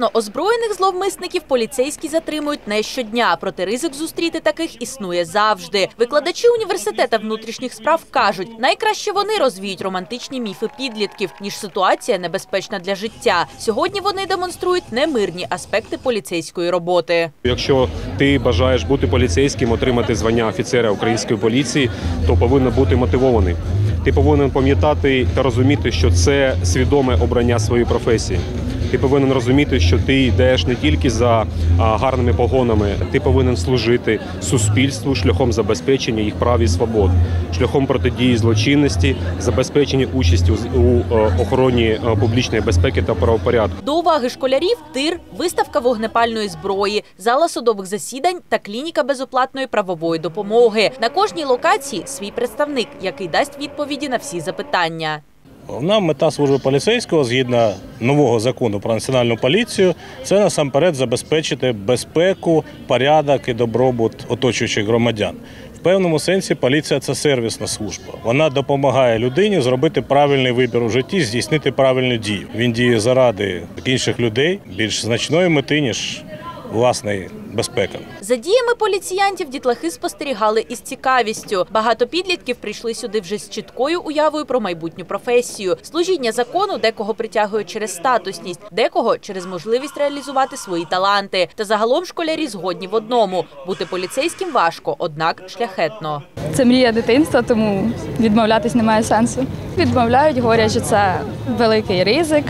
Дійсно, озброєних зловмисників поліцейські затримують не щодня, проте ризик зустріти таких існує завжди. Викладачі університета внутрішніх справ кажуть, найкраще вони розвіють романтичні міфи підлітків, ніж ситуація небезпечна для життя. Сьогодні вони демонструють немирні аспекти поліцейської роботи. Якщо ти бажаєш бути поліцейським, отримати звання офіцера української поліції, то повинен бути мотивований. Ти повинен пам'ятати та розуміти, що це свідоме обрання своєї професії. Ти повинен розуміти, що ти йдеш не тільки за гарними погонами, ти повинен служити суспільству шляхом забезпечення їх прав і свобод, шляхом протидії злочинності, забезпечення участі у, е, охороні е, публічної безпеки та правопорядку. До уваги школярів тир, виставка вогнепальної зброї, зала судових засідань та клініка безоплатної правової допомоги. На кожній локації свій представник, який дасть відповіді на всі запитання. Головна мета служби поліцейського згідно нового закону про національну поліцію це насамперед забезпечити безпеку, порядок і добробут оточуючих громадян. В певному сенсі поліція це сервісна служба. Вона допомагає людині зробити правильний вибір у житті, здійснити правильну дію. Він діє заради інших людей більш значної мети, ніж власної безпеки. За діями поліціянтів дітлахи спостерігали із цікавістю. Багато підлітків прийшли сюди вже з чіткою уявою про майбутню професію. Служіння закону декого притягує через статусність, декого через можливість реалізувати свої таланти. Та загалом школярі згодні в одному: бути поліцейським важко, однак шляхетно. Це мрія дитинства, тому відмовлятись немає сенсу. Відмовляють, говорять, що це великий ризик.